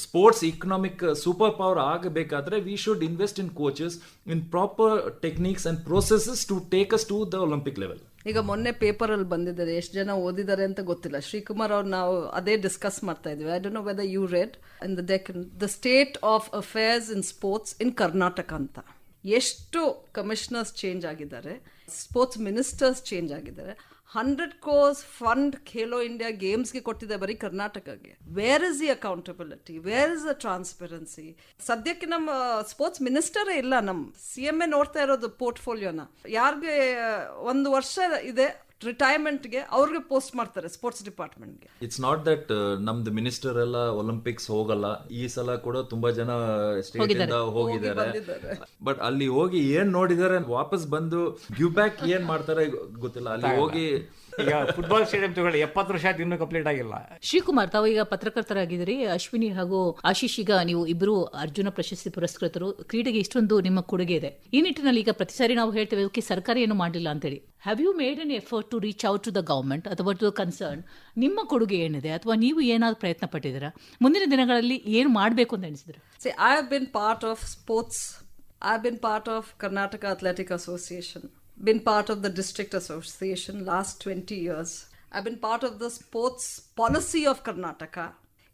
ಸ್ಪೋರ್ಟ್ಸ್ ಇಕನಾಮಿಕ್ ಸೂಪರ್ ಪವರ್ ಆಗಬೇಕಾದ್ರೆ we should invest in coaches in proper techniques and processes to take us to the Olympic level ಈಗ ಮೊನ್ನೆ ಪೇಪರ್ ಅಲ್ಲಿ ಬಂದಿದ್ದಾರೆ, ಎಷ್ಟು ಜನ ಓದಿದ್ದಾರೆ ಅಂತ ಗೊತ್ತಿಲ್ಲ. ಶ್ರೀಕುಮಾರ್ ಅವ್ರು ನಾವು ಅದೇ ಡಿಸ್ಕಸ್ ಮಾಡ್ತಾ ಇದ್ವಿ I don't know whether you read in the deck the state of affairs in sports in Karnataka ಅಂತ. ಎಷ್ಟು ಕಮಿಷನರ್ಸ್ ಚೇಂಜ್ ಆಗಿದ್ದಾರೆ ಸ್ಪೋರ್ಟ್ಸ್ ಮಿನಿಸ್ಟರ್ಸ್ ಚೇಂಜ್ ಆಗಿದ್ದಾರೆ hundred crores fund Khelo India ಗೇಮ್ಸ್ಗೆ ಕೊಟ್ಟಿದೆ ಬರೀ ಕರ್ನಾಟಕಗೆ where is the accountability where is the transparency ಸದ್ಯಕ್ಕೆ ನಮ್ಮ ಸ್ಪೋರ್ಟ್ಸ್ ಮಿನಿಸ್ಟರೇ ಇಲ್ಲ ನಮ್ಮ ಸಿ ಎಂ ಎ ನೋಡ್ತಾ ಇರೋದು ಪೋರ್ಟ್ಫೋಲಿಯೋನ ಯಾರಿಗೆ ಒಂದು ವರ್ಷ ಇದೆ ರಿಟೈರ್ಮೆಂಟ್ಗೆ ಅವ್ರಿಗೆ ಪೋಸ್ಟ್ ಮಾಡ್ತಾರೆ ಸ್ಪೋರ್ಟ್ಸ್ ಡಿಪಾರ್ಟ್ಮೆಂಟ್ಗೆ ಇಟ್ಸ್ ನಾಟ್ ದಟ್ ನಮ್ದು ಮಿನಿಸ್ಟರ್ ಎಲ್ಲ ಒಲಿಂಪಿಕ್ಸ್ ಹೋಗಲ್ಲ. ಈ ಸಲ ಕೂಡ ತುಂಬಾ ಜನ ಸ್ಟೇಟ್ ಇಂದ ಹೋಗಿದ್ದಾರೆ. ಬಟ್ ಅಲ್ಲಿ ಹೋಗಿ ಏನ್ ನೋಡಿದಾರೆ ವಾಪಸ್ ಬಂದು ಗಿವ್ ಬ್ಯಾಕ್ ಏನ್ ಮಾಡ್ತಾರೆ ಗೊತ್ತಿಲ್ಲ. ಅಲ್ಲಿ ಹೋಗಿ ಈಗ ಫುಟ್ಬಾಲ್ ಸ್ಟೇಡಿಯಂ ತಗೊಳ್ಳಿ ಎಪ್ಪತ್ತು ವರ್ಷ ಆಯ್ತು ಇನ್ನೂ ಕಂಪ್ಲೀಟ್ ಆಗಿಲ್ಲ. ಶಿವಕುಮಾರ್ ತಾವು ಈಗ ಪತ್ರಕರ್ತರಾಗಿದ್ದೀರಿ. ಅಶ್ವಿನಿ ಹಾಗೂ ಆಶೀಶ್ ಈಗ ನೀವು ಇಬ್ಬರು ಅರ್ಜುನ ಪ್ರಶಸ್ತಿ ಪುರಸ್ಕೃತರು. ಕ್ರೀಡೆಗೆ ಇಷ್ಟೊಂದು ನಿಮ್ಮ ಕೊಡುಗೆ ಇದೆ. ಈ ನಿಟ್ಟಿನಲ್ಲಿ ಈಗ ಪ್ರತಿ ಸಾರಿ ನಾವು ಹೇಳ್ತೇವೆ ಅದಕ್ಕೆ ಸರ್ಕಾರ ಏನು ಮಾಡಲಿಲ್ಲ ಅಂತೇಳಿ. Have you made an effort to reach out to the government ಅಥವಾ ಟು ಕನ್ಸರ್ನ್ ನಿಮ್ಮ ಕೊಡುಗೆ ಏನಿದೆ? ಅಥವಾ ನೀವು ಏನಾದ್ರು ಪ್ರಯತ್ನ ಪಟ್ಟಿದ್ದೀರಾ ಮುಂದಿನ ದಿನಗಳಲ್ಲಿ ಏನು ಮಾಡಬೇಕು ಅಂತ ಎನಿಸಿದ್ರೆ I have been part of sports I have been part of Karnataka athletic Association, been part of the district association last 20 years. I've been part of the sports policy of Karnataka.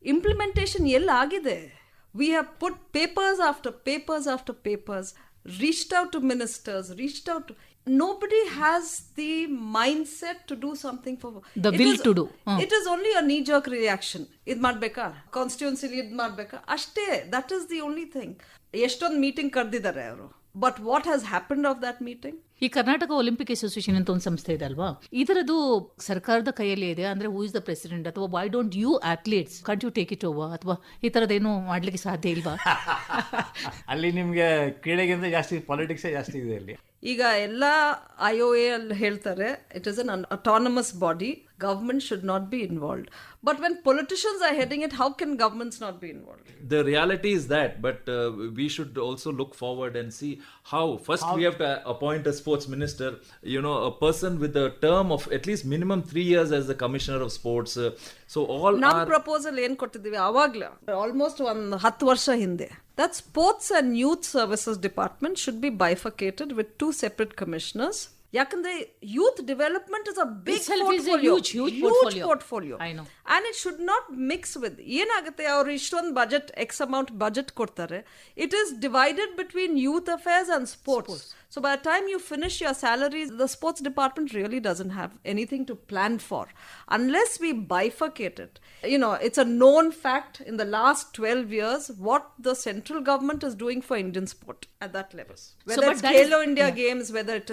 Implementation yellagide. ಆಗಿದೆ We have put papers after papers after papers, reached out to ministers, reached out to nobody has the mindset to do something for The It will is- to do. uh. it is only a knee jerk reaction ಇದ್ ಮಾಡ್ಬೇಕಾ ಕಾನ್ಸ್ಟಿಟ್ಯೂನ್ಸಿಲಿ ಇದ್ ಮಾಡ್ಬೇಕಾ ಅಷ್ಟೇ that is the only thing ಎಷ್ಟೊಂದು ಮೀಟಿಂಗ್ ಕರೆದಿದ್ದಾರೆ ಅವರು but what has happened of that meeting ಈ ಕರ್ನಾಟಕ ಒಲಿಂಪಿಕ್ ಅಸೋಸಿಯೇಷನ್ ಅಂತ ಒಂದು ಸಂಸ್ಥೆ ಇದೆ ಅಲ್ವಾ? ಇದರದು ಸರ್ಕಾರದ ಕೈಯಲ್ಲಿ ಇದೆ. ಅಂದ್ರೆ ಹೂ ಇಸ್ ದ ಪ್ರೆಸಿಡೆಂಟ್ ಅಥವಾ why don't you athletes can't you take it over ಅಥವಾ ಈ ತರದೇನು ಮಾಡ್ಲಿಕ್ಕೆ ಸಾಧ್ಯ ಇಲ್ವಾ? [laughs] ಅಲ್ಲಿ ನಿಮಗೆ ಕ್ರೀಡೆಗಿಂತ ಜಾಸ್ತಿ ಪಾಲಿಟಿಕ್ಸ್ ಜಾಸ್ತಿ ಇದೆ ಅಲ್ಲಿ. ಈಗ ಎಲ್ಲ ಐ ಒ ಎ ಅಲ್ಲಿ ಹೇಳ್ತಾರೆ it is an autonomous body government should not be involved but when politicians are heading it how can governments not be involved the reality is that but uh, we should also look forward and see how first we have to appoint a sports minister you know a person with a term of at least minimum 3 years as the commissioner of sports uh, so all ನಮ್ are ಪ್ರಪೋಸಲ್ ಏನ್ ಕೊಟ್ಟಿದ್ದೀವಿ ಅವಾಗ್ಲೇ ಆಲ್ಮೋಸ್ಟ್ ಒಂದು ಹತ್ತು ವರ್ಷ ಹಿಂದೆ that sports and youth services department should be bifurcated with two separate commissioners ಯಾಕಂದ್ರೆ youth development is a big Itself is a huge, huge portfolio. Portfolio I know. And it should not mix with ಏನಾಗುತ್ತೆ ಅವ್ರು ಇಷ್ಟೊಂದು ಬಜೆಟ್ ಎಕ್ಸ್ ಅಮೌಂಟ್ ಬಜೆಟ್ ಕೊಡ್ತಾರೆ it is divided between youth affairs and sports so by time you finish your salaries the sports department really doesn't have anything to plan for unless we bifurcate it. You know, it's a known fact in the last 12 years what the central government is doing for Indian sport at that level. Whether but it's that is- Khelo India Games, whether it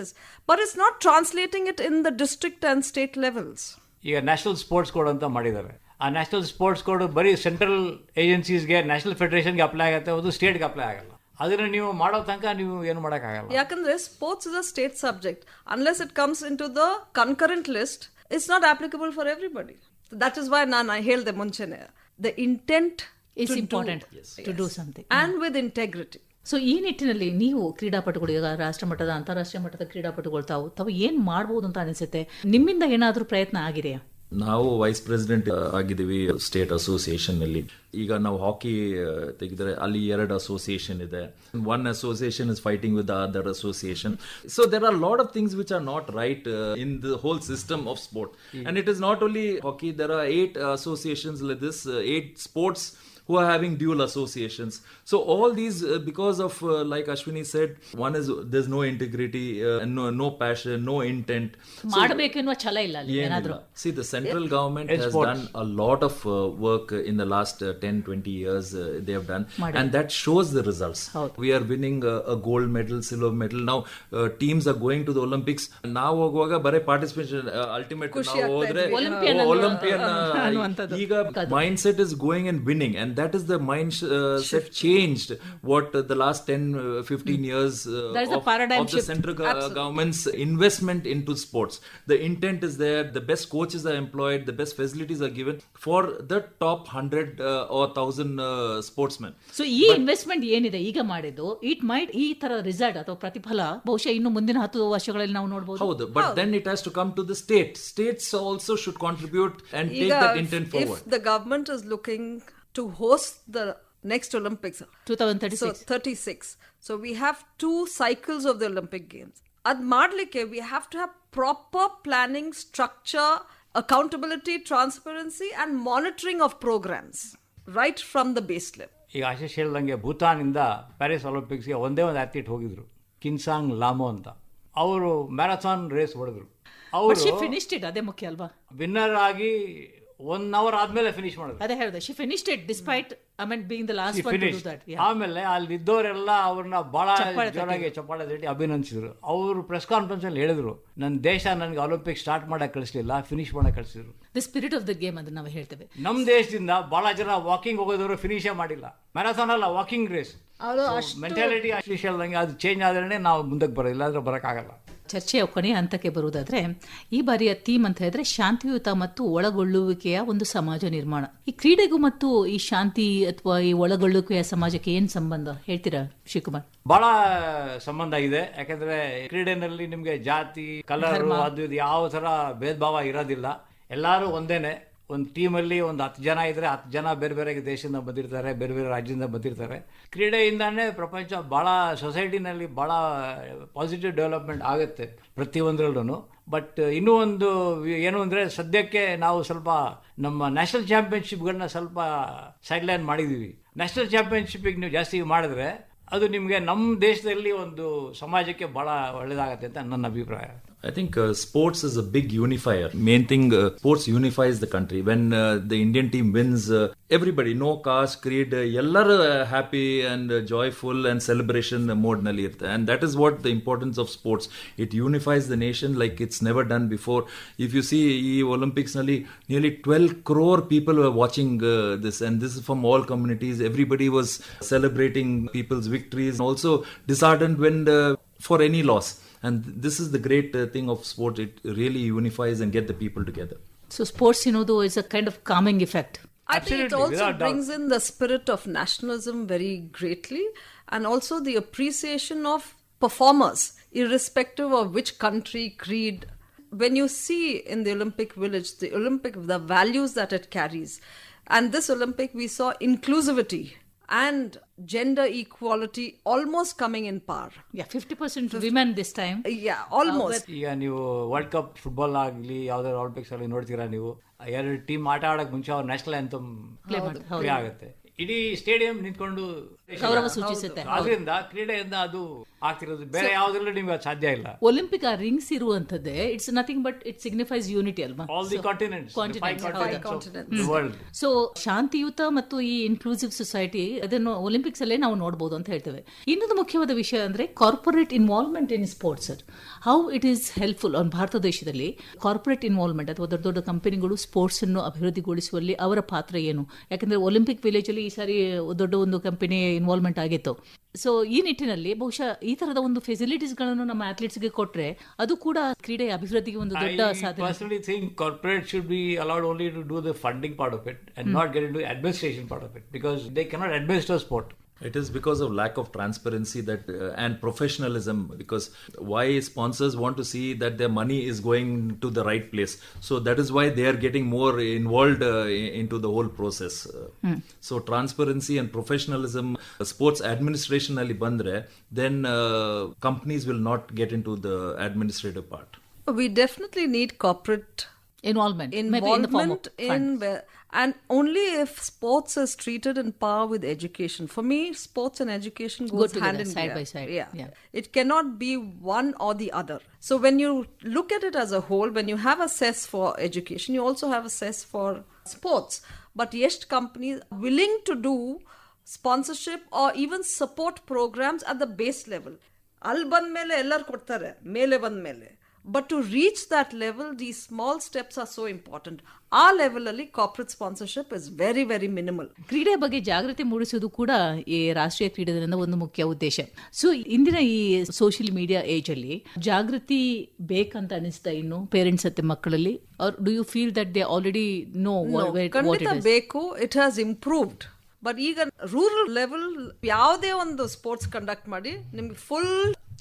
is. But it's not translating it in the district and state levels. ಈಗ ನ್ಯಾಷನಲ್ ಸ್ಪೋರ್ಟ್ಸ್ ಕೋಡ್ ಅಂತ ಮಾಡಿದ್ದಾರೆ ಆ ನ್ಯಾಷನಲ್ ಸ್ಪೋರ್ಟ್ಸ್ ಕೋಡ್ ಬರೀ ಸೆಂಟ್ರಲ್ ಏಜೆನ್ಸೀಸ್ಗೆ ನ್ಯಾಷನಲ್ ಫೆಡರೇಷನ್ಗೆ ಅಪ್ಲೈ ಆಗುತ್ತೆ ಅದು ಸ್ಟೇಟ್ಗೆ ಅಪ್ಲೈ ಆಗಲ್ಲ ಅದನ್ನು ನೀವು ಮಾಡೋ ತನಕ ನೀವು ಏನು ಮಾಡೋಕ್ಕಾಗಲ್ಲ ಯಾಕಂದ್ರೆ sports is a state subject unless it comes into the concurrent list it's not applicable for everybody that is why ನಾನು ಹೇಳ್ದೆ ಮುಂಚೆನೆ the intent it's important to do something and with integrity. So ಈ ನಿಟ್ಟಿನಲ್ಲಿ ನೀವು ಕ್ರೀಡಾಪಟುಗಳು ಈಗ ರಾಷ್ಟ್ರ ಮಟ್ಟದ ಅಂತಾರಾಷ್ಟ್ರೀಯ ಮಟ್ಟದ ಕ್ರೀಡಾಪಟುಗಳು ತಾವು ತಾವು ಏನ್ ಮಾಡಬಹುದು ಅಂತ ಅನಿಸುತ್ತೆ? ನಿಮ್ಮಿಂದ ಏನಾದರೂ ಪ್ರಯತ್ನ ಆಗಿದೆಯಾ? ನಾವು ವೈಸ್ ಪ್ರೆಸಿಡೆಂಟ್ ಆಗಿದ್ದೀವಿ ಸ್ಟೇಟ್ ಅಸೋಸಿಯೇಷನ್ ಅಲ್ಲಿ. ಈಗ ನಾವು ಹಾಕಿ ತೆಗೆದ್ರೆ ಅಲ್ಲಿ ಎರಡು ಅಸೋಸಿಯೇಷನ್ ಇದೆ. One association is fighting with other association so there are lot of things which are not right in the whole system of sport and it is not only hockey there are eight associations like this eight sports who are having dual associations. So all these, uh, because of uh, like Ashwini said, one is there's no integrity, uh, and no no passion, no intent. So ಮಾಡಬೇಕೆನ್ನುವ ಛಲ ಇಲ್ಲ ಏನಾದ್ರೂ ಏನಿಲ್ಲ. See, the central government It's has sports. done a lot of uh, work uh, in the last uh, 10, 20 years. Uh, they have done, ಮಾಡಿದೆ. and that shows the results. ಹೌದು. We are winning uh, a gold medal, silver medal. Now uh, teams are going to the Olympics. now ಹೋಗುವಾಗ ಬರೀ ಪಾರ್ಟಿಸಿಪೇಷನ್ ಅಲ್ಟಿಮೇಟ್ ನಾವು ಹೋದ್ರೆ ಒಲಿಂಪಿಯನ್ is ಈಗ mindset is going and winning and that is the mind sh- uh, shift changed what uh, the last 10 uh, 15 years uh, That is of, of, paradigm of the shift. central go- government's investment into sports the intent is there the best coaches are employed the best facilities are given for the top 100 uh, or 1000 uh, sportsmen so ಈ investment yenide iga ಮಾಡಿದ್ದು it might ee ತರ result ಅಥವಾ pratiphala ಬಹುಶಃ innu mundina ಹತ್ತು varshagalalli ನಾವು ನೋಡಬಹುದು ಹೌದು but then it has to come to the state states also should contribute and take that intent forward if the government is looking to host the next Olympics, two thousand thirty so 36. So we have two cycles of the Olympic Games. Ad ಮಾಡ್ಲಿಕ್ಕೆ we have to have proper planning, structure, accountability, transparency, and monitoring of programs right from the base level. ಈಗ ಆಶೀಶ್ ಹೇಳ್ದಂಗೆ ಭೂತಾನಿಂದ ಪ್ಯಾರಿಸ್ ಒಲಿಂಪಿಕ್ಸ್ಗೆ ಒಂದೇ ಒಂದು ಅಥ್ಲೀಟ್ ಹೋಗಿದ್ರು ಕಿನ್ಸಾಂಗ್ ಲಾಮೋ ಅಂತ ಅವರು ಮ್ಯಾರಥಾನ್ ರೇಸ್ ಹೊಡೆದ್ರು ಅವರು ಅದೇ ಮುಖ್ಯ ಅಲ್ವಾ ವಿನ್ನರ್ ಆಗಿ ಒನ್ ಅವರ್ ಆದ್ಮೇಲೆ ಫಿನಿಶ್ ಮಾಡಿದ್ರು ಅದೇ ಹೇಳಿದೆ she finished it despite I mean being the last one to do that ಆಮೇಲೆ ಅಲ್ಲಿ ಇದ್ದವರೆಲ್ಲ ಅವ್ರನ್ನ ಬಹಳ ಚಪ್ಪಾಳೆ ಜೋರಾಗಿ ಚಪ್ಪಾಳೆ ತಟ್ಟಿ ಅಭಿನಂದಿಸಿದ್ರು. ಅವರು ಪ್ರೆಸ್ ಕಾನ್ಫರೆನ್ಸ್ ಅಲ್ಲಿ ಹೇಳಿದ್ರು ನನ್ನ ದೇಶ ನನಗೆ ಒಲಿಂಪಿಕ್ ಸ್ಟಾರ್ಟ್ ಮಾಡಕ್ ಕಳಿಸ್ಲಿಲ್ಲ ಫಿನಿಶ್ ಮಾಡಕ್ ಕಳಿಸಿದ್ರು. The spirit of the game ಅಂತ ನಾವು ಹೇಳ್ತೇವೆ. ನಮ್ಮ ದೇಶದಿಂದ ಬಹಳ ಜನ ವಾಕಿಂಗ್ ಹೋಗೋದವರು ಫಿನಿಶೇ ಮಾಡಿಲ್ಲ. ಮ್ಯಾರಥಾನ್ ಅಲ್ಲ ವಾಕಿಂಗ್ ರೇಸ್ ಮೆಂಟಾಲಿಟಿ ಅಷ್ಟು ಹೇಳ್ದಂಗೆ ಅದು ಚೇಂಜ್ ಆದ್ರೆ ನಾವು ಮುಂದಕ್ಕೆ ಬರೋದಿಲ್ಲ ಆದ್ರೆ ಬರೋಕ್ಕಾಗಲ್ಲ. ಚರ್ಚೆಯ ಕೊನೆಯ ಹಂತಕ್ಕೆ ಬರುವುದಾದ್ರೆ ಈ ಬಾರಿಯ ಥೀಮ್ ಅಂತ ಹೇಳಿದ್ರೆ ಶಾಂತಿಯುತ ಮತ್ತು ಒಳಗೊಳ್ಳುವಿಕೆಯ ಒಂದು ಸಮಾಜ ನಿರ್ಮಾಣ. ಈ ಕ್ರೀಡೆಗೂ ಮತ್ತು ಈ ಶಾಂತಿ ಅಥವಾ ಈ ಒಳಗೊಳ್ಳುವಿಕೆಯ ಸಮಾಜಕ್ಕೆ ಏನ್ ಸಂಬಂಧ ಹೇಳ್ತೀರಾ ಶಿವಕುಮಾರ್? ಬಹಳ ಸಂಬಂಧ ಇದೆ. ಯಾಕಂದ್ರೆ ಕ್ರೀಡೆನಲ್ಲಿ ನಿಮ್ಗೆ ಜಾತಿ ಕಲರ್ ಅದು ಇದು ಯಾವ ತರ ಭೇದ ಭಾವ ಇರೋದಿಲ್ಲ. ಎಲ್ಲರೂ ಒಂದೇನೆ. ಒಂದು ಟೀಮಲ್ಲಿ ಒಂದು ಹತ್ತು ಜನ ಇದ್ದರೆ ಹತ್ತು ಜನ ಬೇರೆ ಬೇರೆ ದೇಶದಿಂದ ಬಂದಿರ್ತಾರೆ, ಬೇರೆ ಬೇರೆ ರಾಜ್ಯದಿಂದ ಬಂದಿರ್ತಾರೆ. ಕ್ರೀಡೆಯಿಂದನೇ ಪ್ರಪಂಚ ಭಾಳ ಸೊಸೈಟಿನಲ್ಲಿ ಭಾಳ ಪಾಸಿಟಿವ್ ಡೆವಲಪ್ಮೆಂಟ್ ಆಗುತ್ತೆ ಪ್ರತಿಯೊಂದರಲ್ಲೂ ಬಟ್ ಇನ್ನೂ ಒಂದು ಏನು ಅಂದರೆ ಸದ್ಯಕ್ಕೆ ನಾವು ಸ್ವಲ್ಪ ನಮ್ಮ ನ್ಯಾಷನಲ್ ಚಾಂಪಿಯನ್ಶಿಪ್ಗಳನ್ನ ಸ್ವಲ್ಪ ಸೈಡ್ಲೈನ್ ಮಾಡಿದ್ದೀವಿ ನ್ಯಾಷನಲ್ ಚಾಂಪಿಯನ್ಶಿಪ್ಪಿಗೆ ನೀವು ಜಾಸ್ತಿ ಮಾಡಿದ್ರೆ ಅದು ನಿಮಗೆ ನಮ್ಮ ದೇಶದಲ್ಲಿ ಒಂದು ಸಮಾಜಕ್ಕೆ ಭಾಳ ಒಳ್ಳೆಯದಾಗತ್ತೆ ಅಂತ ನನ್ನ ಅಭಿಪ್ರಾಯ. I think uh, sports is a big unifier. Main thing, uh, sports unifies the country. When uh, the Indian team wins, uh, everybody, no caste, creed, uh, ಎಲ್ಲರೂ happy and uh, joyful and celebration mode ನಲ್ಲಿ ಇರುತ್ತೆ and that is what the importance of sports. It unifies the nation like it's never done before. If you see ಈ Olympics ನಲ್ಲಿ nearly 12 crore people were watching uh, this and this is from all communities. Everybody was celebrating people's victories and also disheartened and this is the great uh, thing of sport; it really unifies and get the people together so sports you know though is a kind of calming effect I Absolutely, think it also brings doubt. in the spirit of nationalism very greatly and also the appreciation of performers, irrespective of which country, creed. When you see in the Olympic village, the Olympic, the values that it carries. And this Olympic, we saw inclusivity and gender equality almost coming in par. Yeah fifty percent women this time Yeah, almost. ಈಗ ನೀವು ವರ್ಲ್ಡ್ ಕಪ್ ಫುಟ್ಬಾಲ್ ಆಗಲಿ ಯಾವ್ದಾದ್ರು ಒಲಿಂಪಿಕ್ಸ್ ಆಗಲಿ ನೋಡ್ತೀರಾ ನೀವು? ಎರಡು ಟೀಮ್ ಆಟ ಆಡಕ್ ಮುಂಚೆ ಅವ್ರ ನ್ಯಾಷನಲ್ ಆಂಥಮ್ ಪ್ಲೇ ಆಗುತ್ತೆ. ಇಡೀ ಸ್ಟೇಡಿಯಂ ನಿಂತ್ಕೊಂಡು ಗೌರವ ಸೂಚಿಸುತ್ತೆ. ಆದ್ರಿಂದ ಕ್ರೀಡೆಯಿಂದ ಅದು ಆಗ್ತಿರೋದು. ಬೇರೆ ಯಾವ್ದ್ರಲ್ಲೂ ನಿಮ್ಗೆ ಸಾಧ್ಯ ಇಲ್ಲ. ಒಲಿಂಪಿಕ್ ಆ rings ಇರುವಂತದ್ದೇ it's nothing but it signifies unity ಅಲ್ವಾ? All the continents. World so ಶಾಂತಿಯುತ ಮತ್ತು ಈ ಇನ್ಕ್ಲೂಸಿವ್ ಸೊಸೈಟಿ ಅದನ್ನು ಒಲಿಂಪಿಕ್ಸ್ ಅಲ್ಲೇ ನಾವು ನೋಡಬಹುದು ಅಂತ ಹೇಳ್ತೇವೆ. ಇನ್ನೊಂದು ಮುಖ್ಯವಾದ ವಿಷಯ ಅಂದ್ರೆ corporate involvement in sports how it is helpful on Bharat ದೇಶದಲ್ಲಿ ಕಾರ್ಪೊರೇಟ್ ಇನ್ವಾಲ್ವ್ಮೆಂಟ್ ಅಥವಾ ದೊಡ್ಡ ದೊಡ್ಡ ಕಂಪನಿಗಳು ಸ್ಪೋರ್ಟ್ಸ್ ಅನ್ನು ಅಭಿವೃದ್ಧಿಗೊಳಿಸುವಲ್ಲಿ ಅವರ ಪಾತ್ರ ಏನು? ಯಾಕಂದ್ರೆ ಒಲಿಂಪಿಕ್ ವಿಲೇಜ್ ಅಲ್ಲಿ ಈ ಸಾರಿ ದೊಡ್ಡ ಒಂದು ಕಂಪನಿ ಇನ್ವಾಲ್ವ್ಮೆಂಟ್ ಆಗಿತ್ತು. ಸೊ ಈ ನಿಟ್ಟಿನಲ್ಲಿ ಬಹುಶಃ ಈ ತರದ ಒಂದು ಫೆಸಿಲಿಟೀಸ್ಗಳನ್ನು ನಮ್ಮ ಅಥ್ಲೀಟ್ಸ್ಗೆ ಕೊಟ್ರೆ ಅದು ಕೂಡ ಕ್ರೀಡೆಯ ಅಭಿವೃದ್ಧಿಗೆ ಒಂದು ದೊಡ್ಡ ಸಾಧನೆ. Corporate should be allowed only to do the funding part of it and not get in administration part of it because they cannot administer sport It is because of lack of transparency that uh, and professionalism. Because why sponsors want to see that their money is going to the right place. So that is why they are getting more involved uh, into the whole process. Mm. So transparency and professionalism. Uh, sports administration ali bandre, then uh, companies will not get into the administrative part. We definitely need corporate involvement. Involvement Maybe in, the form of funds. in and only if sports is treated in par with education for me sports and education Go goes together, hand in side hand. by side, yeah. yeah. it cannot be one or the other so when you look at it as a whole when you have a cess for education you also have a cess for sports but yes companies are willing to do sponsorship or even support programs at the base level ಅಲ್ಲಿ ಬಂದ್ಮೇಲೆ ಎಲ್ಲರೂ ಕೊಡ್ತಾರೆ ಮೇಲೆ ಬಂದ್ಮೇಲೆ but to reach that level the small steps are so important ಆ ಲೆವೆಲ್ ಅಲ್ಲಿ corporate sponsorship is very very minimal ಕ್ರೀಡೆ ಬಗ್ಗೆ ಜಾಗೃತಿ ಮೂಡಿಸುವುದು ಕೂಡ ಈ ರಾಷ್ಟ್ರೀಯ ಕ್ರೀಡೆ ದಿನದ ಒಂದು ಮುಖ್ಯ ಉದ್ದೇಶ. ಸೊ ಇಂದಿನ ಈ ಸೋಷಿಯಲ್ ಮೀಡಿಯಾ ಏಜ್ ಅಲ್ಲಿ ಜಾಗೃತಿ ಬೇಕಂತ ಅನಿಸ್ತಾ ಇನ್ನು ಪೇರೆಂಟ್ಸ್ ಮತ್ತೆ ಮಕ್ಕಳಲ್ಲಿ? Do you feel that they already know ಖಂಡಿತ ಬೇಕು. ಇಟ್ ಹ್ಯಾಸ್ ಇಂಪ್ರೂವ್ಡ್ ಬಟ್ ಈಗ ರೂರಲ್ ಲೆವೆಲ್ ಯಾವುದೇ ಒಂದು ಸ್ಪೋರ್ಟ್ಸ್ ಕಂಡಕ್ಟ್ ಮಾಡಿ ನಿಮ್ಗೆ ಫುಲ್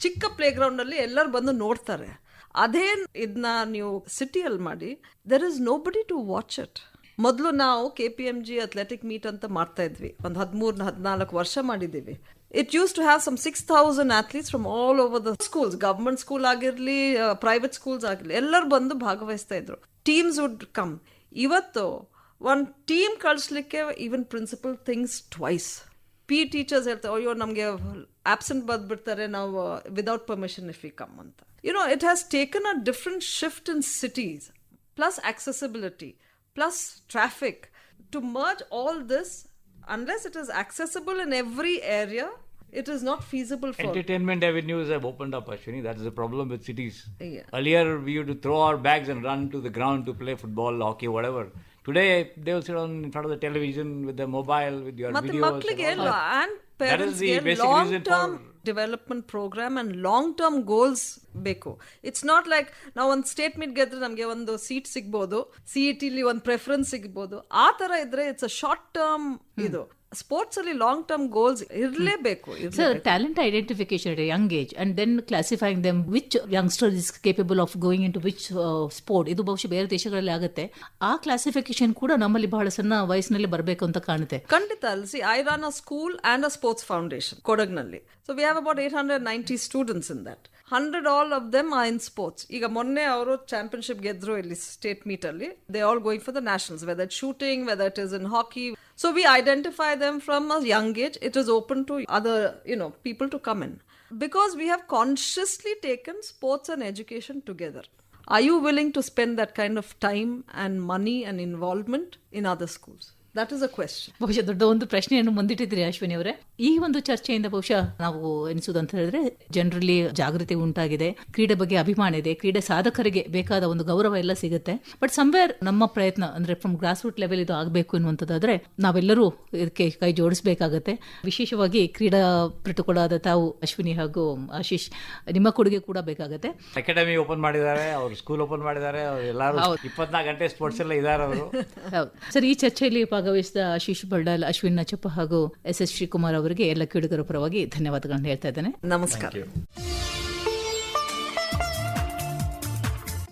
ಚಿಕ್ಕ ಪ್ಲೇ ಗ್ರೌಂಡ್ ಅಲ್ಲಿ ಎಲ್ಲರೂ ಬಂದು ನೋಡ್ತಾರೆ. ಅದೇ ಇದನ್ನ ನೀವು ಸಿಟಿಯಲ್ಲಿ ಮಾಡಿ ದೆರ್ ಇಸ್ ನೋ ಬಡಿ ಟು ವಾಚ್ ಇಟ್ ಮೊದಲು ನಾವು K P M G athletic meet ಅಂತ ಮಾಡ್ತಾ ಇದ್ವಿ. ಒಂದು ಹದಿಮೂರು ಹದಿನಾಲ್ಕು ವರ್ಷ ಮಾಡಿದ್ದೀವಿ. It used to have some six thousand athletes from all over the schools government school ಆಗಿರಲಿ ಪ್ರೈವೇಟ್ ಸ್ಕೂಲ್ಸ್ ಆಗಿರಲಿ, ಎಲ್ಲರೂ ಬಂದು ಭಾಗವಹಿಸ್ತಾ ಇದ್ರು. ಟೀಮ್ಸ್ ವುಡ್ ಕಮ್ ಇವತ್ತು ಒಂದು ಟೀಮ್ ಕಳಿಸ್ಲಿಕ್ಕೆ even principal things twice P teachers ಹೇಳ್ತಾರೆ ಅಯ್ಯೋ, ನಮಗೆ ಆಬ್ಸೆಂಟ್ ಬಂದ್ಬಿಡ್ತಾರೆ ನಾವು without permission if we come ಅಂತ. You know, it has taken a different shift in cities, plus accessibility, plus traffic. To merge all this, unless it is accessible in every area, it is not feasible for entertainment avenues have opened up Ashwini that is the problem with cities yeah. earlier we used to throw our bags and run to the ground to play football hockey whatever today they will sit on in front of the television with their mobile with your videos and, all that. and Basic long term development program and long term goals ಬೇಕು. ಇಟ್ಸ್ ನಾಟ್ ಲೈಕ್ ನಾವು ಒಂದು ಸ್ಟೇಟ್ ಮೀಟ್ ಗೆದ್ರೆ ನಮಗೆ ಒಂದು ಸೀಟ್ ಸಿಗ್ಬೋದು ಸಿ ಇ ಟಿಲಿ ಒಂದು ಪ್ರೆಫರೆನ್ಸ್ ಸಿಗ್ಬೋದು ಆ ತರ ಇದ್ರೆ ಇಟ್ಸ್ ಅ ಶಾರ್ಟ್ ಟರ್ಮ್ ಇದು. ಸ್ಪೋರ್ಟ್ಸ್ ಅಲ್ಲಿ ಲಾಂಗ್ ಟರ್ಮ್ ಗೋಲ್ಸ್ ಇರಲೇಬೇಕು sir talent identification young age and then classifying classifying which which of is capable of going into which uh, ಇದು ಬಹುಶಃ ಬೇರೆ ದೇಶಗಳಲ್ಲಿ ಆಗುತ್ತೆ. ಆ ಕ್ಲಾಸಿಫಿಕೇಶನ್ ಕೂಡ ನಮ್ಮಲ್ಲಿ ಬಹಳ ಸಣ್ಣ ವಯಸ್ಸಿನಲ್ಲಿ ಬರಬೇಕು ಅಂತ ಕಾಣುತ್ತೆ. ಖಂಡಿತ ಅಲ್ಸಿ I run a school and a sports foundation ಕೊಡಗ್ನಲ್ಲಿ. So we have about eight hundred ninety students in that Hundred all of them are in sports ಈಗ ಮೊನ್ನೆ ಅವರು ಚಾಂಪಿಯನ್ಶಿಪ್ ಗೆದ್ರು ಇಲ್ಲಿ ಸ್ಟೇಟ್ ಮೀಟ್ ಅಲ್ಲಿ they all going for the nationals whether shooting whether it is in hockey so we identify them from a young age it is open to other you know people to come in because we have consciously taken sports and education together. Are you willing to spend that kind of time and money and involvement in other schools? That is a question. ಬಹುಶಃ ದೊಡ್ಡ ಒಂದು ಪ್ರಶ್ನೆಯನ್ನು ಮುಂದಿಟ್ಟಿದ್ರಿ ಅಶ್ವಿನಿ ಅವರೇ. ಈ ಒಂದು ಚರ್ಚೆಯಿಂದ ಬಹುಶಃ ನಾವು ಎನಿಸುವುದು ಅಂತ ಹೇಳಿದ್ರೆ ಜನರಲ್ಲಿ ಜಾಗೃತಿ ಉಂಟಾಗಿದೆ ಕ್ರೀಡೆ ಬಗ್ಗೆ ಅಭಿಮಾನ ಇದೆ ಕ್ರೀಡೆ ಸಾಧಕರಿಗೆ ಬೇಕಾದ ಒಂದು ಗೌರವ ಎಲ್ಲ ಸಿಗುತ್ತೆ. ಬಟ್ ಸಂವೇರ್ ನಮ್ಮ ಪ್ರಯತ್ನ ಅಂದ್ರೆ ಫ್ರಮ್ ಗ್ರಾಸ್ ರೂಟ್ ಲೆವೆಲ್ ಇದು ಆಗಬೇಕು ಎನ್ನುವಂಥದ್ದಾದ್ರೆ ನಾವೆಲ್ಲರೂ ಇದಕ್ಕೆ ಕೈ ಜೋಡಿಸಬೇಕಾಗತ್ತೆ. ವಿಶೇಷವಾಗಿ ಕ್ರೀಡಾ ಪಟುಗಳಾದ ತಾವು ಅಶ್ವಿನಿ ಹಾಗೂ ಆಶೀಶ್ ನಿಮ್ಮ ಕೊಡುಗೆ ಕೂಡ ಬೇಕಾಗತ್ತೆ. ಅಕಾಡೆಮಿ ಓಪನ್ ಮಾಡಿದ್ದಾರೆ ಅವ್ರು ಸ್ಕೂಲ್ ಓಪನ್ ಮಾಡಿದ್ದಾರೆ ಎಲ್ಲರೂ ಇಪ್ಪತ್ನಾಲ್ಕು ಗಂಟೆ ಸ್ಪೋರ್ಟ್ಸ್ ಎಲ್ಲ ಇದ್ದಾರೆ ಅವರು. [laughs] ಸರ್ ಈ ಚರ್ಚೆಯಲ್ಲಿ ಭಾಗವಹಿಸಿದ ಆಶೀಶ್ ಬಲ್ಡಾಲ್ ಅಶ್ವಿನ್ ನಚಪ್ಪ ಹಾಗೂ ಎಸ್ ಎಸ್ ಶ್ರೀಕುಮಾರ್ ಅವರಿಗೆ ಎಲ್ಲ ಕೇಳುಗರ ಪರವಾಗಿ ಧನ್ಯವಾದಗಳನ್ನು ಹೇಳ್ತಾ ಇದ್ದೇನೆ. ನಮಸ್ಕಾರ.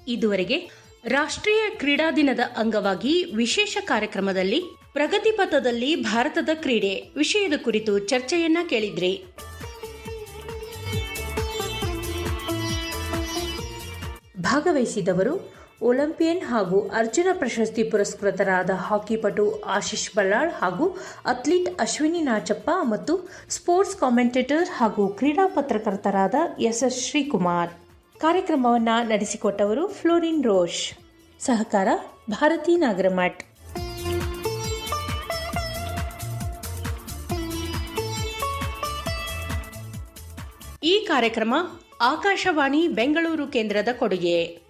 ಇದುವರೆಗೆ ರಾಷ್ಟ್ರೀಯ ಕ್ರೀಡಾ ದಿನದ ಅಂಗವಾಗಿ ವಿಶೇಷ ಕಾರ್ಯಕ್ರಮದಲ್ಲಿ ಪ್ರಗತಿ ಪಥದಲ್ಲಿ ಭಾರತದ ಕ್ರೀಡೆ ವಿಷಯದ ಕುರಿತು ಚರ್ಚೆಯನ್ನ ಕೇಳಿದ್ರಿ. ಭಾಗವಹಿಸಿದವರು ಒಲಿಂಪಿಯನ್ ಹಾಗೂ ಅರ್ಜುನ ಪ್ರಶಸ್ತಿ ಪುರಸ್ಕೃತರಾದ ಹಾಕಿ ಪಟು ಆಶೀಶ್ ಬಲ್ಲಾಳ್ ಹಾಗೂ ಅಥ್ಲೀಟ್ ಅಶ್ವಿನಿ ನಾಚಪ್ಪ ಮತ್ತು ಸ್ಪೋರ್ಟ್ಸ್ ಕಾಮೆಂಟೇಟರ್ ಹಾಗೂ ಕ್ರೀಡಾ ಪತ್ರಕರ್ತರಾದ ಎಸ್ ಎಸ್ ಶ್ರೀಕುಮಾರ್ ಕಾರ್ಯಕ್ರಮವನ್ನು ನಡೆಸಿಕೊಟ್ಟವರು ಫ್ಲೋರಿನ್ ರೋಷ್. ಸಹಕಾರ ಭಾರತಿ ನಾಗರಮಠ್. ಈ ಕಾರ್ಯಕ್ರಮ ಆಕಾಶವಾಣಿ ಬೆಂಗಳೂರು ಕೇಂದ್ರದ ಕೊಡುಗೆ.